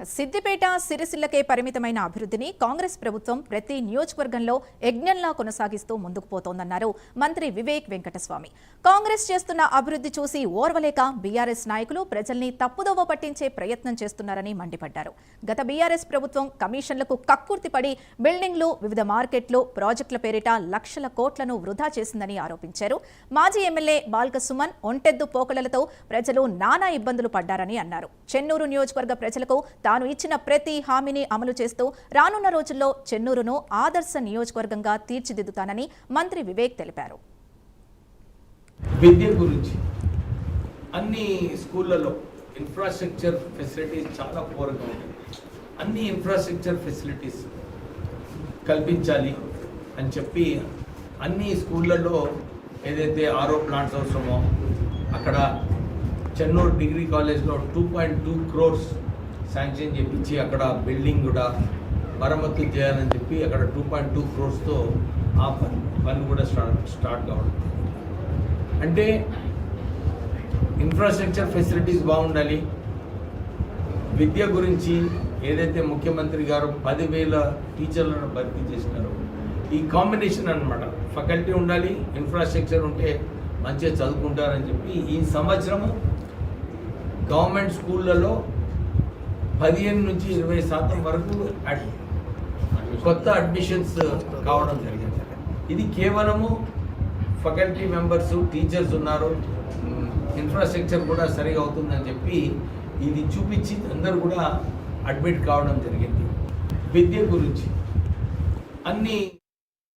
సిద్దిపేట సిరిసిల్లకే పరిమితమైన అభివృద్ధిని కాంగ్రెస్ ప్రభుత్వం ప్రతి నియోజకవర్గంలో యజ్ఞంలా కొనసాగిస్తూ ముందుకు పోతోందన్నారు మంత్రి వివేక్ వెంకటస్వామి. కాంగ్రెస్ చేస్తున్న అభివృద్ధి చూసి ఓర్వలేక బీఆర్ఎస్ నాయకులు ప్రజల్ని తప్పుదోవ పట్టించే ప్రయత్నం చేస్తున్నారని మండిపడ్డారు. గత బీఆర్ఎస్ ప్రభుత్వం కమిషన్లకు కక్కుర్తిపడి బిల్డింగ్లు వివిధ మార్కెట్లు ప్రాజెక్టుల పేరిట లక్షల కోట్లను వృధా చేసిందని ఆరోపించారు. మాజీ ఎమ్మెల్యే బాల్క సుమన్ ఒంటెద్దు పోకలతో ప్రజలు నానా ఇబ్బందులు పడ్డారని అన్నారు. చెన్నూరు నియోజకవర్గ ప్రజలకు తాను ఇచ్చిన ప్రతి హామీని అమలు చేస్తూ రానున్న రోజుల్లో చెన్నూరును ఆదర్శ నియోజకవర్గంగా తీర్చిదిద్దుతానని మంత్రి వివేక్ తెలిపారు. విద్య గురించి. అన్ని స్కూళ్ళలో ఇన్ఫ్రాస్ట్రక్చర్ ఫెసిలిటీస్ చాలా పూర్గా ఉంటాయి. అన్ని ఇన్ఫ్రాస్ట్రక్చర్ ఫెసిలిటీస్ కల్పించాలి అని చెప్పి అన్ని స్కూళ్ళల్లో ఏదైతే ఆరో ప్లాంట్స్ అవసరమో అక్కడ చెన్నూరు డిగ్రీ కాలేజ్లో two point two crores sanction చేపించి అక్కడ బిల్డింగ్ కూడా మరమ్మతులు చేయాలని చెప్పి అక్కడ టూ పాయింట్ టూ క్రోర్స్తో ఆ పని పని కూడా స్టార్ట్ స్టార్ట్ కావడం. అంటే ఇన్ఫ్రాస్ట్రక్చర్ ఫెసిలిటీస్ బాగుండాలి. విద్య గురించి ఏదైతే ముఖ్యమంత్రి గారు పదివేల టీచర్లను భర్తీ చేసినారో ఈ కాంబినేషన్ అన్నమాట. ఫకల్టీ ఉండాలి ఇన్ఫ్రాస్ట్రక్చర్ ఉంటే మంచిగా చదువుకుంటారని చెప్పి ఈ సంవత్సరము గవర్నమెంట్ స్కూళ్ళలో పదిహేను నుంచి ఇరవై శాతం వరకు కొత్త అడ్మిషన్స్ కావడం జరిగింది. ఇది కేవలము ఫ్యాకల్టీ మెంబర్స్ టీచర్స్ ఉన్నారు. ఇన్ఫ్రాస్ట్రక్చర్ కూడా సరిగా అవుతుందని చెప్పి ఇది చూపించి అందరూ కూడా అడ్మిట్ కావడం జరిగింది. విద్య గురించి. అన్నీ